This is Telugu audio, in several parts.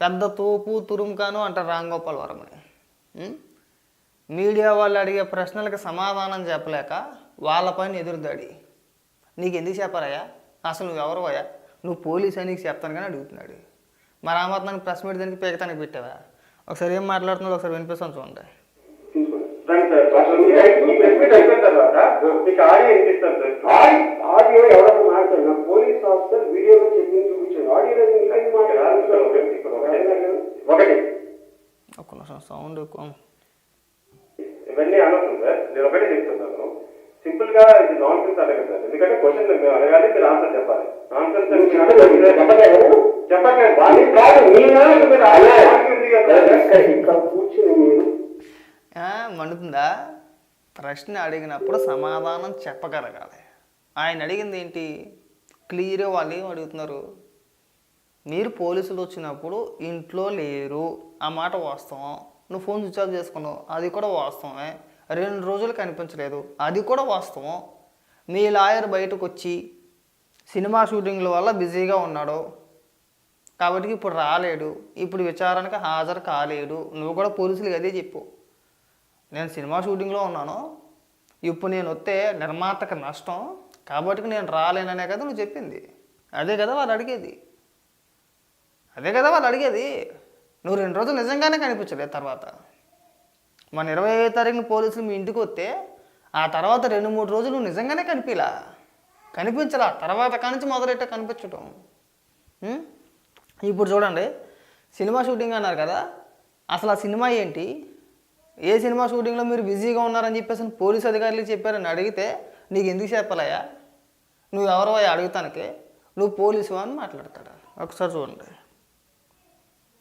పెద్ద తోపు తురుముకాను అంటారు రాంగోపాల్ వర్మని మీడియా వాళ్ళు అడిగే ప్రశ్నలకు సమాధానం చెప్పలేక వాళ్ళ పైన ఎదురుదాడి. నీకు ఎందుకు చెప్పారయ్యా అసలు నువ్వు ఎవరు అయ్యా? నువ్వు పోలీస్ అని నీకు చెప్తాను కానీ అడుగుతున్నాడు. మరి ఆ మాత్రానికి ప్రెస్ మీట్ దానికి పేకతానికి పెట్టావా? ఒకసారి ఏం మాట్లాడుతున్నావు ఒకసారి వినిపిస్తాను చూడండి. సార్ పోలీస్ ఆఫీసర్ వీడియోలో చెప్పింది చూపించాడు ఆడియో లేదు ఇంకేం మాట్లాడాలి ఒకటి నిమిషం సౌండ్ ఎక్కువ. ఇవన్నీ అనవసరం సార్. నేను ఒకటే చెప్తున్నాను. సింపుల్గా ఇది నాన్ సెన్స్ అడగదు సార్. ఎందుకంటే క్వశ్చన్ మేము అడగాలి మీరు ఆన్సర్ చెప్పాలి. నాన్ సెన్స్ మండుతుందా? ప్రశ్న అడిగినప్పుడు సమాధానం చెప్పగలగాలి. ఆయన అడిగింది ఏంటి? క్లియర్గా వాళ్ళు ఏం అడుగుతున్నారు? మీరు పోలీసులు వచ్చినప్పుడు ఇంట్లో లేరు. ఆ మాట వాస్తవం. నువ్వు ఫోన్ స్విచ్ ఆఫ్ చేసుకున్నావు. అది కూడా వాస్తవమే. రెండు రోజులు కనిపించలేదు. అది కూడా వాస్తవం. మీ లాయర్ బయటకు వచ్చి సినిమా షూటింగ్ల వల్ల బిజీగా ఉన్నాడు. కాబట్టి ఇప్పుడు రాలేడు. ఇప్పుడు విచారణకు హాజరు కాలేడు. నువ్వు కూడా పోలీసులకి అదే చెప్పు. నేను సినిమా షూటింగ్లో ఉన్నాను. ఇప్పుడు నేను వస్తే నిర్మాతకు నష్టం. కాబట్టి నేను రాలేననే కదా నువ్వు చెప్పింది. అదే కదా వాళ్ళు అడిగేది. అదే కదా వాళ్ళు అడిగేది. నువ్వు రెండు రోజులు నిజంగానే కనిపించలేదు తర్వాత. మన ఇరవై ఐదు తారీఖున పోలీసులు మీ ఇంటికి వస్తే ఆ తర్వాత రెండు మూడు రోజులు నువ్వు నిజంగానే కనిపించలా కనిపించలా. తర్వాత కానించి మొదలెట్ట కనిపించటం. ఇప్పుడు చూడండి. సినిమా షూటింగ్ అన్నారు కదా. అసలు ఆ సినిమా ఏంటి? ఏ సినిమా షూటింగ్లో మీరు బిజీగా ఉన్నారని చెప్పేసి పోలీస్ అధికారులు చెప్పారని అడిగితే నీకు ఎందుకు చెప్పాలయ్యా? నువ్వు ఎవరో అడుగుతానికి? నువ్వు పోలీసు అని మాట్లాడతాడు. ఒకసారి చూడండి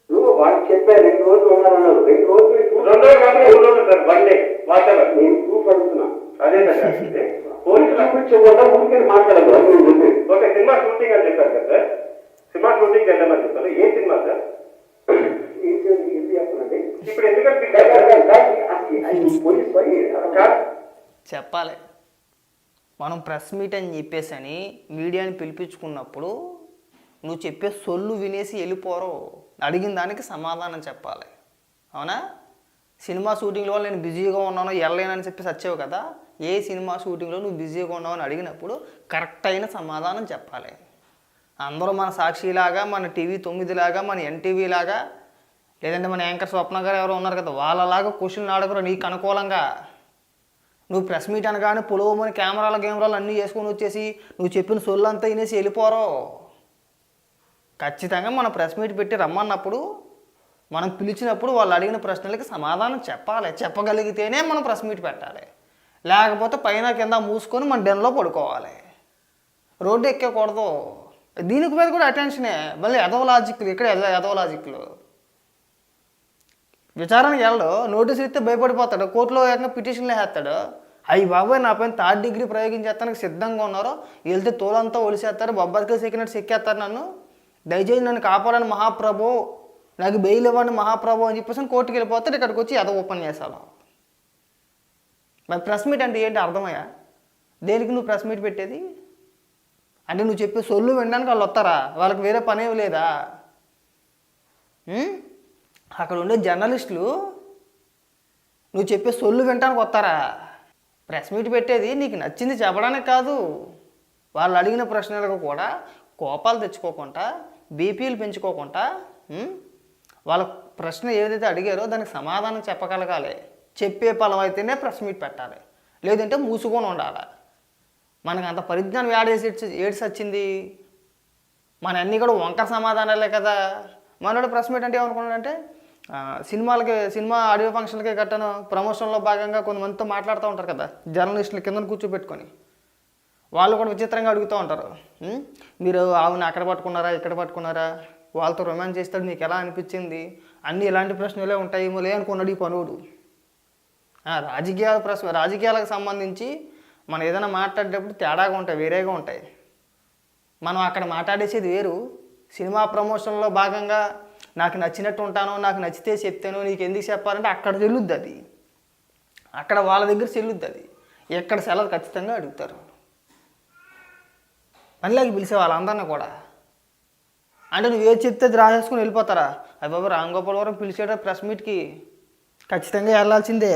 నువ్వు వాళ్ళు చెప్పారు రెండు రోజులు ఉన్నారన్నారు రెండు రోజులు ఈ రెండు రోజులు కాదు మూడు రోజులు సార్ వన్ డే వాటెవర్ నేను ప్రూఫ్ అడుగుతున్నా అదే సార్ ఇది. పోలీసులు చూపించకుండా ఊరికే మాట్లాడదు అది నేను చెప్పేది ఓకే సినిమా షూటింగ్ అని చెప్పారు కదా సార్ సినిమా షూటింగ్ వెళ్ళమని చెప్పారు ఏ సినిమా సార్ ఇప్పుడు ఎందుకంటే చెప్పాలి మనం ప్రెస్ మీట్ అని చెప్పేసి అని మీడియాని పిలిపించుకున్నప్పుడు నువ్వు చెప్పే సొల్లు వినేసి వెళ్ళిపోరు అడిగిన దానికి సమాధానం చెప్పాలి. అవునా? సినిమా షూటింగ్లో నేను బిజీగా ఉన్నాను వెళ్ళలేనని చెప్పి వచ్చావు కదా? ఏ సినిమా షూటింగ్లో నువ్వు బిజీగా ఉన్నావు అని అడిగినప్పుడు కరెక్ట్ అయిన సమాధానం చెప్పాలి. అందరూ మన సాక్షిలాగా మన టీవీ తొమ్మిదిలాగా మన ఎన్టీవీ లాగా లేదంటే మన యాంకర్ స్వప్న గారు ఎవరో ఉన్నారు కదా వాళ్ళలాగా క్వశ్చన్లు అడగరు నీకు అనుకూలంగా. నువ్వు ప్రెస్ మీట్ అనగానే పొలవమని కెమెరాల కెమెరాలు అన్నీ వేసుకొని వచ్చేసి నువ్వు చెప్పిన సొల్లు అంతా వినేసి వెళ్ళిపోరో ఖచ్చితంగా మన ప్రెస్ మీట్ పెట్టి రమ్మన్నప్పుడు మనం పిలిచినప్పుడు వాళ్ళు అడిగిన ప్రశ్నలకి సమాధానం చెప్పాలి. చెప్పగలిగితేనే మనం ప్రెస్ మీట్ పెట్టాలి. లేకపోతే పైన కింద మూసుకొని మన డెన్లో పడుకోవాలి. రోడ్డు ఎక్కకూడదు. దీనికి మీద కూడా అటెన్షనే. మళ్ళీ ఎదవ లాజిక్లు ఇక్కడ ఎద ఎదవ లాజిక్లు. విచారణకి వెళ్ళడు. నోటీసులు ఇస్తే భయపడిపోతాడు. కోర్టులో ఏకంగా పిటిషన్లు వేస్తాడు. అయ్యి బాబాయ్ నా పైన థర్డ్ డిగ్రీ ప్రయోగించేస్తానికి సిద్ధంగా ఉన్నారు. వెళ్తే తోలంతా ఒలిసేస్తారు. బొబ్బర్కి సెక్కినట్టు సెక్కేస్తారు నన్ను. దయచేసి నన్ను కాపాడని మహాప్రభు నాకు బెయిల్ ఇవ్వండి మహాప్రభు అని చెప్పేసి కోర్టుకి వెళ్ళిపోతాడు ఇక్కడికి వచ్చి ఎద ఉపన్యాసాలు మరి ప్రెస్ మీట్ అంటే ఏంటి అర్థమయ్యా? దేనికి నువ్వు ప్రెస్ మీట్ పెట్టేది? అంటే నువ్వు చెప్పే సొల్లు వినడానికి వాళ్ళు వస్తారా? వాళ్ళకి వేరే పనేవి లేదా? అక్కడ ఉండే జర్నలిస్టులు నువ్వు చెప్పే సొల్లు వినటానికి వస్తారా? ప్రెస్ మీట్ పెట్టేది నీకు నచ్చింది చెప్పడానికి కాదు. వాళ్ళు అడిగిన ప్రశ్నలకు కూడా కోపాలు తెచ్చుకోకుండా బీపీలు పెంచుకోకుండా వాళ్ళ ప్రశ్న ఏదైతే అడిగారో దానికి సమాధానం చెప్పగలగాలి. చెప్పే పలం అయితేనే ప్రెస్ మీట్ పెట్టాలి. లేదంటే మూసుకొని ఉండాలి. మనకు అంత పరిజ్ఞానం ఏడేసి ఏడ్స్ వచ్చింది. మన అన్నీ కూడా వంకర సమాధానాలే కదా. మనోడు ప్రెస్ మీట్ అంటే ఏమనుకున్నాడంటే సినిమాలకి సినిమా ఆడియో ఫంక్షన్లకే కట్టాను. ప్రమోషన్లో భాగంగా కొంతమందితో మాట్లాడుతూ ఉంటారు కదా జర్నలిస్టులు కింద కూర్చోబెట్టుకొని. వాళ్ళు కూడా విచిత్రంగా అడుగుతూ ఉంటారు. మీరు ఆవుని అక్కడ పట్టుకున్నారా ఇక్కడ పట్టుకున్నారా? వాళ్ళతో రొమాన్స్ చేస్తాడు నీకు ఎలా అనిపించింది? అన్నీ ఇలాంటి ప్రశ్నలే ఉంటాయేమోలే అనుకున్నాడు ఈ పనుడు. రాజకీయాల ప్రశ్న రాజకీయాలకు సంబంధించి మనం ఏదైనా మాట్లాడేటప్పుడు తేడాగా ఉంటాయి వేరేగా ఉంటాయి. మనం అక్కడ మాట్లాడేసేది వేరు. సినిమా ప్రమోషన్లో భాగంగా నాకు నచ్చినట్టు ఉంటాను నాకు నచ్చితే చెప్తాను నీకు ఎందుకు చెప్పాలంటే అక్కడ చెల్లుద్ది అది అక్కడ వాళ్ళ దగ్గర చెల్లుద్ది అది ఎక్కడ సెలవు ఖచ్చితంగా అడుగుతారు. మళ్ళీ పిలిచే వాళ్ళందరినీ కూడా. అంటే నువ్వు ఏది చెప్తే రాసేసుకుని వెళ్ళిపోతారా? అయ్యి బాబు రామ్ గోపాల్ వరం ప్రెస్ మీట్కి ఖచ్చితంగా వెళ్ళాల్సిందే.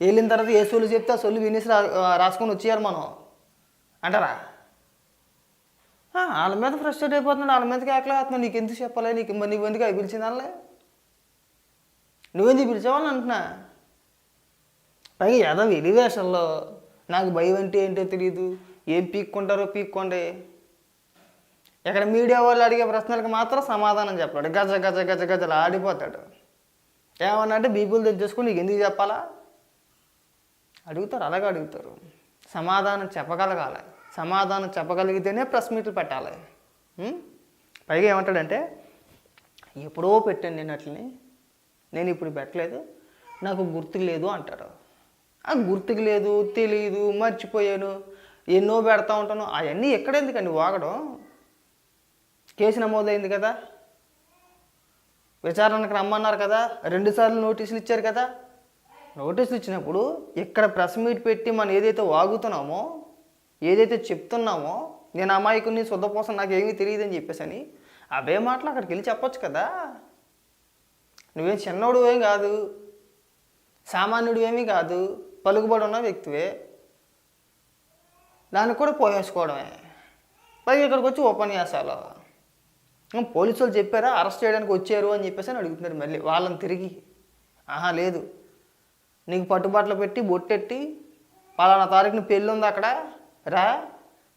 వెళ్ళిన తర్వాత ఏ సొల్లు చెప్తే ఆ సొల్లు వినేసి రా రాసుకొని వచ్చేయాలి మనం. అంటారా? వాళ్ళ మీద ఫ్రస్ట్రేట్ అయిపోతున్నాడు వాళ్ళ మీదకి ఎక్కలేస్తున్నావు నీకు ఎందుకు చెప్పాలి? నీకు మరి నువ్వు ఎందుకు అవి పిలిచింది వాళ్ళే నువ్వెందుకు పిలిచేవాళ్ళని అంటున్నా? పైగా ఏదో వెలివేషన్లో నాకు భయం అంటే ఏంటో తెలియదు ఏం పీక్కుంటారో పీక్కోండి. ఇక్కడ మీడియా వాళ్ళు అడిగే ప్రశ్నలకు మాత్రం సమాధానం చెప్పాడు గజ గజ గజ గజలు ఆడిపోతాడు. ఏమన్నా అంటే బీపులు తెచ్చేసుకుని నీకు ఎందుకు చెప్పాలా? అడుగుతారు అలాగే అడుగుతారు. సమాధానం చెప్పగలగాలి. సమాధానం చెప్పగలిగితేనే ప్రెస్ మీట్లు పెట్టాలి. పైగా ఏమంటాడంటే ఎప్పుడో పెట్టాను నేను అట్లని నేను ఇప్పుడు పెట్టలేదు. నాకు గుర్తుకు లేదు అంటాడు. ఆ గుర్తుకు లేదు తెలియదు మర్చిపోయాను. ఎన్నో పెడతా ఉంటాను. అవన్నీ ఎక్కడెందుకండి? వాగడం. కేసు నమోదైంది కదా. విచారణకు రమ్మన్నారు కదా. రెండుసార్లు నోటీసులు ఇచ్చారు కదా. నోటీసులు ఇచ్చినప్పుడు ఇక్కడ ప్రెస్ మీట్ పెట్టి మనం ఏదైతే వాగుతున్నామో ఏదైతే చెప్తున్నామో నేను అమాయకుని శుద్ధపోసం నాకు ఏమీ తెలియదని చెప్పేసి అని అవే మాటలు అక్కడికి వెళ్ళి చెప్పొచ్చు కదా. నువ్వేం చిన్నోడు ఏం కాదు. సామాన్యుడు ఏమీ కాదు. పలుకుబడి ఉన్న వ్యక్తివే. దానికి కూడా పోయేసుకోవడమే. పైగా ఇక్కడికి వచ్చి ఉపన్యాసాలు. పోలీసులు పోలీసు వాళ్ళు చెప్పారా అరెస్ట్ చేయడానికి వచ్చారు అని చెప్పేసి అని అడుగుతున్నారు మళ్ళీ. వాళ్ళని తిరిగి. ఆహా లేదు. నీకు పట్టుబాట్లు పెట్టి బొట్టెట్టి పలానా తారీఖున పెళ్ళి ఉంది అక్కడ రా.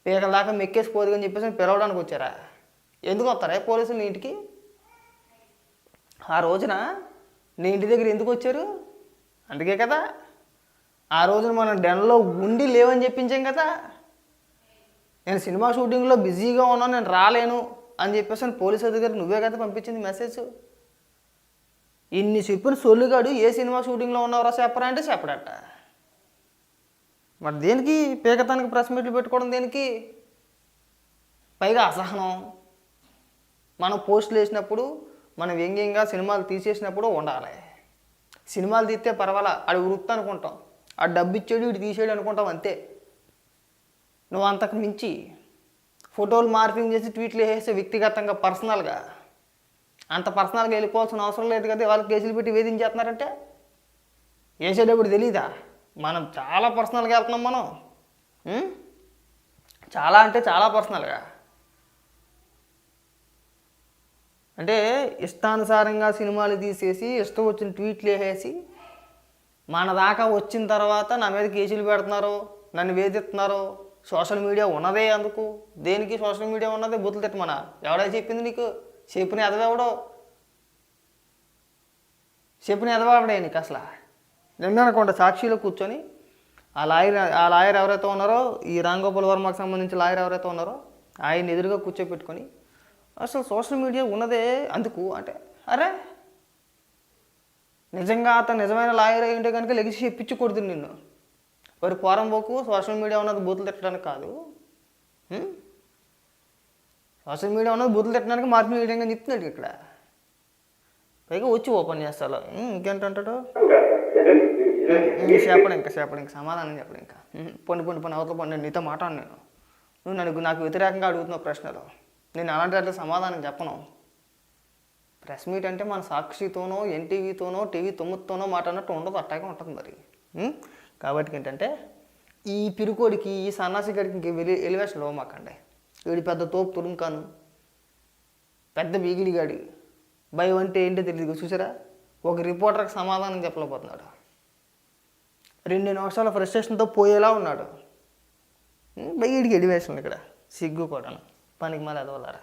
పీకల దాకా మెక్కేసి పోదు అని చెప్పేసి పిలవడానికి వచ్చారా? ఎందుకు వస్తారా పోలీసులు నీ ఇంటికి? ఆ రోజున నీ ఇంటి దగ్గర ఎందుకు వచ్చారు? అందుకే కదా. ఆ రోజున మనం డెన్లో ఉండి లేవని చెప్పించాం కదా. నేను సినిమా షూటింగ్లో బిజీగా ఉన్నాను నేను రాలేను అని చెప్పేసి పోలీస్ అధికారి నువ్వే కదా పంపించింది మెసేజ్ ఇన్ని చెప్పిన సొల్లుగాడు ఏ సినిమా షూటింగ్లో ఉన్నవరా చెప్పరా అంటే చెప్పడట. మరి దేనికి పీకతానికి ప్రెస్ మీట్లు పెట్టుకోవడం దేనికి? పైగా అసహనం. మనం పోస్టులు వేసినప్పుడు మనం వ్యంగ్యంగా సినిమాలు తీసేసినప్పుడు ఉండాలి. సినిమాలు తీస్తే పర్వాలా? అది వృత్తి అనుకుంటాం. ఆ డబ్బు ఇచ్చేడు ఇటు తీసేడు అనుకుంటాం అంతే. నువ్వు అంతకు మించి ఫోటోలు మార్పింగ్ చేసి ట్వీట్లు వేసే వ్యక్తిగతంగా పర్సనల్గా అంత పర్సనల్గా వెళ్ళిపోవాల్సిన అవసరం లేదు కదా వాళ్ళకి కేసులు పెట్టి వేధించేస్తున్నారంటే? వేసేటప్పుడు తెలీదా? మనం చాలా పర్సనల్గా వెళ్తున్నాం మనం. చాలా అంటే చాలా పర్సనల్గా. అంటే ఇష్టానుసారంగా సినిమాలు తీసేసి ఇష్టం వచ్చిన ట్వీట్లు వేసేసి మన దాకా వచ్చిన తర్వాత నా మీద కేసులు పెడుతున్నారు నన్ను వేధిస్తున్నారు సోషల్ మీడియా ఉన్నదే అందుకు? దేనికి సోషల్ మీడియా ఉన్నదే? బుద్ధులు తిట్టమన? ఎవడో చెప్పింది నీకు? చెప్పిన ఎదవెవడో చెప్పిన ఎదవాడే నీకు అసలు? నిన్ననుకోండి సాక్షిలో కూర్చొని ఆ లాయర్ ఆ లాయర్ ఎవరైతే ఉన్నారో ఈ రాంగోపాల్ వర్మకు సంబంధించి లాయర్ ఎవరైతే ఉన్నారో ఆయన ఎదురుగా కూర్చోపెట్టుకొని అసలు సోషల్ మీడియా ఉన్నదే అందుకు? అంటే అరే నిజంగా అతను నిజమైన లాయర్ అయి ఉంటే కనుక లెగిసి చెప్పించకూడదు నిన్ను. మరి పోరం పోకు సోషల్ మీడియా ఉన్నది బూతులు తిట్టడానికి కాదు. సోషల్ మీడియా ఉన్నది బూతులు తిట్టడానికి మార్పు మీడియా చెప్తున్నాడు ఇక్కడ. పైగా వచ్చి ఓపెన్ చేస్తాలో ఇంకేంటంటాడు? చెప్పడం ఇంకా చెప్పడం ఇంకా సమాధానం చెప్పడం ఇంకా. పొండి పొండి పొండి అవతల పొండి నీతో మాట్లాడు నేను. నువ్వు నన్ను నాకు వ్యతిరేకంగా అడుగుతున్నావు ప్రశ్నలు. నేను అలాంటి అట్లా సమాధానం చెప్పను. ప్రెస్ మీట్ అంటే మన సాక్షితోనో ఎన్టీవీతోనో టీవీ తొమ్మిదితోనో అన్నట్టు ఉండదు అట్టాగే ఉంటుంది మరి. కాబట్టి ఏంటంటే ఈ పిరుకోడికి ఈ సన్నాసి గడికి ఇంక వెలి ఎలివేషన్ ఇవ్వమాకండి వీడి పెద్ద తోపు తురుంకాను. పెద్ద బీగిలిగాడి భయం అంటే ఏంటో తెలియదు చూసారా? ఒక రిపోర్టర్కి సమాధానం చెప్పలేకపోతున్నాడు. రెండు నిమిషాల ఫ్రస్ట్రేషన్తో పోయేలా ఉన్నాడు. బయటికి ఎడివేషన్ ఇక్కడ. సిగ్గు కూడా పనికి మళ్ళీ ఎదవలారా?